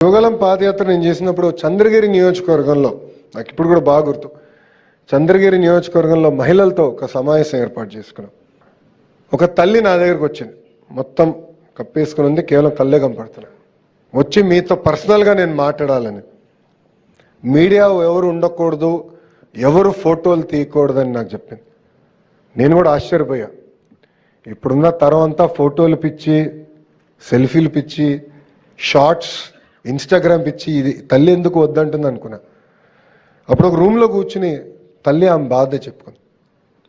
యువగలం పాదయాత్ర నేను చేసినప్పుడు చంద్రగిరి నియోజకవర్గంలో నాకు ఇప్పుడు కూడా బాగా గుర్తు చంద్రగిరి నియోజకవర్గంలో మహిళలతో ఒక సమావేశం ఏర్పాటు చేసుకున్నాం. ఒక తల్లి నా దగ్గరకు వచ్చింది. మొత్తం కప్పేసుకుని ఉంది కేవలం కళ్ళే కనపడుతున్నాయి. వచ్చి మీతో పర్సనల్గా నేను మాట్లాడాలని. మీడియా ఎవరు ఉండకూడదు ఎవరు ఫోటోలు తీయకూడదని నాకు చెప్పింది. నేను కూడా ఆశ్చర్యపోయా. ఇప్పుడున్న తరం అంతా ఫోటోలు పిచ్చి సెల్ఫీలు పిచ్చి షార్ట్స్ ఇన్స్టాగ్రామ్ పిచ్చి ఇది తల్లి ఎందుకు వద్దంటుంది అనుకున్నా. అప్పుడు ఒక రూమ్లో కూర్చుని తల్లి ఆమె బాధ చెప్పుకుంది.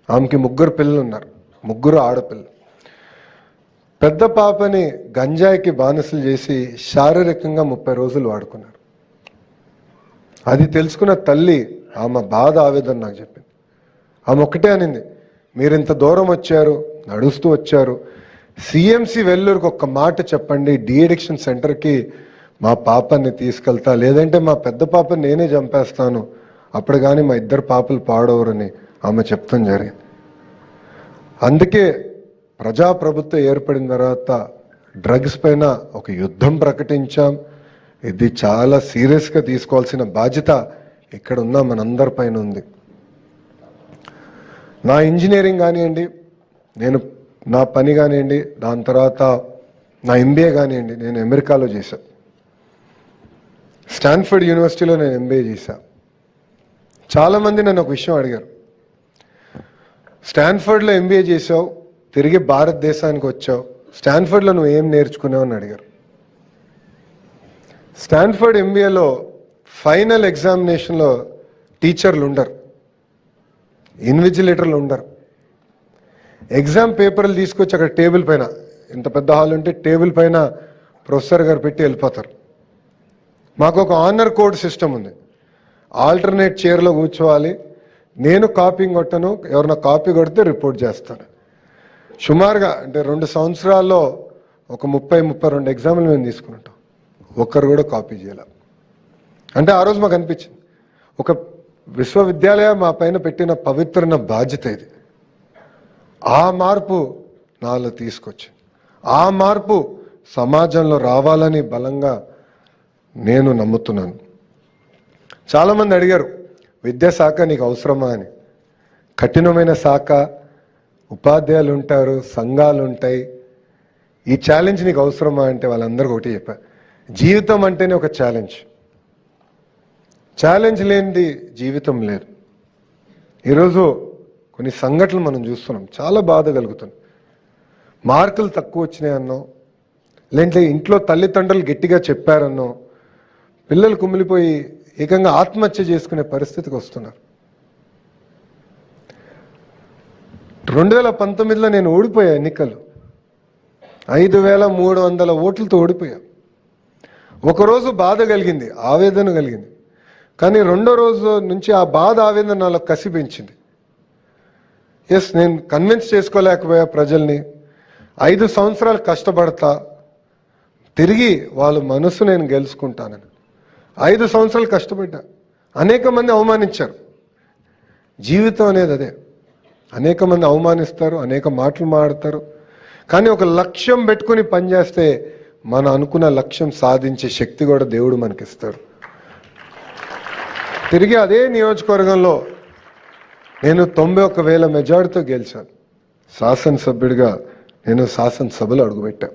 ఆమెకి ముగ్గురు పిల్లలు ఉన్నారు. ముగ్గురు ఆడపిల్లలు. పెద్ద పాపని గంజాయికి బానిసలు చేసి శారీరకంగా ముప్పై రోజులు వాడుకున్నారు. అది తెలుసుకున్న తల్లి ఆమె బాధ ఆవేదన నాకు చెప్పింది. ఆమె ఒక్కటే అనింది మీరు ఇంత దూరం వచ్చారు నడుస్తూ వచ్చారు. సిఎంసి వెల్లూరుకి ఒక్క మాట చెప్పండి డిఎడిక్షన్ సెంటర్కి మా పాపని తీసుకెళ్తా లేదంటే మా పెద్ద పాపని నేనే చంపేస్తాను. అప్పుడు కానీ మా ఇద్దరు పాపలు పాడవరని ఆమె చెప్తాం జరిగింది. అందుకే ప్రజాప్రభుత్వం ఏర్పడిన తర్వాత డ్రగ్స్ పైన ఒక యుద్ధం ప్రకటించాం. ఇది చాలా సీరియస్గా తీసుకోవాల్సిన బాధ్యత ఇక్కడ ఉన్న మనందరి పైన ఉంది. నా ఇంజనీరింగ్ కానివ్వండి నేను నా పని కానివ్వండి దాని తర్వాత నా ఎంబీఏ కానివ్వండి నేను అమెరికాలో చేశాను స్టాన్ఫర్డ్ యూనివర్సిటీలో నేను ఎంబీఏ చేశాను చాలామంది నన్ను ఒక విషయం అడిగారు. స్టాన్ఫర్డ్లో ఎంబీఏ చేసావు తిరిగి భారతదేశానికి వచ్చావు స్టాన్ఫర్డ్లో నువ్వు ఏం నేర్చుకున్నావు అని అడిగారు. స్టాన్ఫర్డ్ ఎంబీఏలో ఫైనల్ ఎగ్జామినేషన్లో టీచర్లు ఉండరు. ఇన్విజిలేటర్లు ఉండరు. ఎగ్జామ్ పేపర్లు తీసుకొచ్చి అక్కడ టేబుల్ పైన ఇంత పెద్ద హాల్ ఉంటే టేబుల్ పైన ప్రొఫెసర్ గారు పెట్టి వెళ్ళిపోతారు. మాకు ఒక ఆనర్ కోడ్ సిస్టమ్ ఉంది. ఆల్టర్నేట్ చైర్లో కూర్చోవాలి. నేను కాపీంగ్ కొట్టను. ఎవరైనా కాపీ కొడితే రిపోర్ట్ చేస్తాను సుమారుగా అంటే రెండు సంవత్సరాల్లో ఒక ముప్పై ముప్పై రెండు ఎగ్జామ్లు మేము తీసుకుంటాం ఒక్కరు కూడా కాపీ చేయాల. అంటే ఆ రోజు మాకు అనిపించింది. ఒక విశ్వవిద్యాలయం మా పైన పెట్టిన పవిత్రన బాధ్యత ఇది. ఆ మార్పు నాలో తీసుకొచ్చింది. ఆ మార్పు సమాజంలో రావాలని బలంగా నేను నమ్ముతున్నాను. చాలామంది అడిగారు విద్యాశాఖ నీకు అవసరమా? అని. కఠినమైన శాఖ ఉపాధ్యాయులు ఉంటారు సంఘాలు ఉంటాయి. ఈ ఛాలెంజ్ నీకు అవసరమా? అంటే వాళ్ళందరికీ ఒకటి చెప్పా. జీవితం అంటేనే ఒక ఛాలెంజ్ ఛాలెంజ్ లేనిది జీవితం లేదు. ఈరోజు కొన్ని సంఘటనలు మనం చూస్తున్నాం. చాలా బాధ కలుగుతుంది. మార్కులు తక్కువ వచ్చినాయన్నో లేదంటే ఇంట్లో తల్లిదండ్రులు గట్టిగా చెప్పారన్నో పిల్లలు కుమిలిపోయి ఏకంగా ఆత్మహత్య చేసుకునే పరిస్థితికి వస్తున్నారు. రెండు వేల పంతొమ్మిదిలో నేను ఓడిపోయా ఎన్నికలు. ఐదు వేల మూడు వందల ఓట్లతో ఓడిపోయా. ఒకరోజు బాధ కలిగింది ఆవేదన కలిగింది. కానీ రెండో రోజు నుంచి ఆ బాధ ఆవేదన నాలో కసి పెంచింది. ఎస్ నేను కన్విన్స్ చేసుకోలేకపోయా ప్రజల్ని. ఐదు సంవత్సరాలు కష్టపడతా తిరిగి వాళ్ళ మనసు నేను గెలుచుకుంటానని. ఐదు సంవత్సరాలు కష్టపడ్డా. అనేక మంది అవమానించారు. జీవితం అనేది అదే. అనేక మంది అవమానిస్తారు అనేక మాటలు మాడతారు. కానీ ఒక లక్ష్యం పెట్టుకుని పనిచేస్తే మనం అనుకున్న లక్ష్యం సాధించే శక్తి కూడా దేవుడు మనకిస్తాడు తిరిగి అదే నియోజకవర్గంలో నేను తొంభై ఒక్క వేల మెజార్టీతో గెలిచాను. శాసనసభ్యుడిగా నేను శాసనసభలో అడుగుపెట్టాను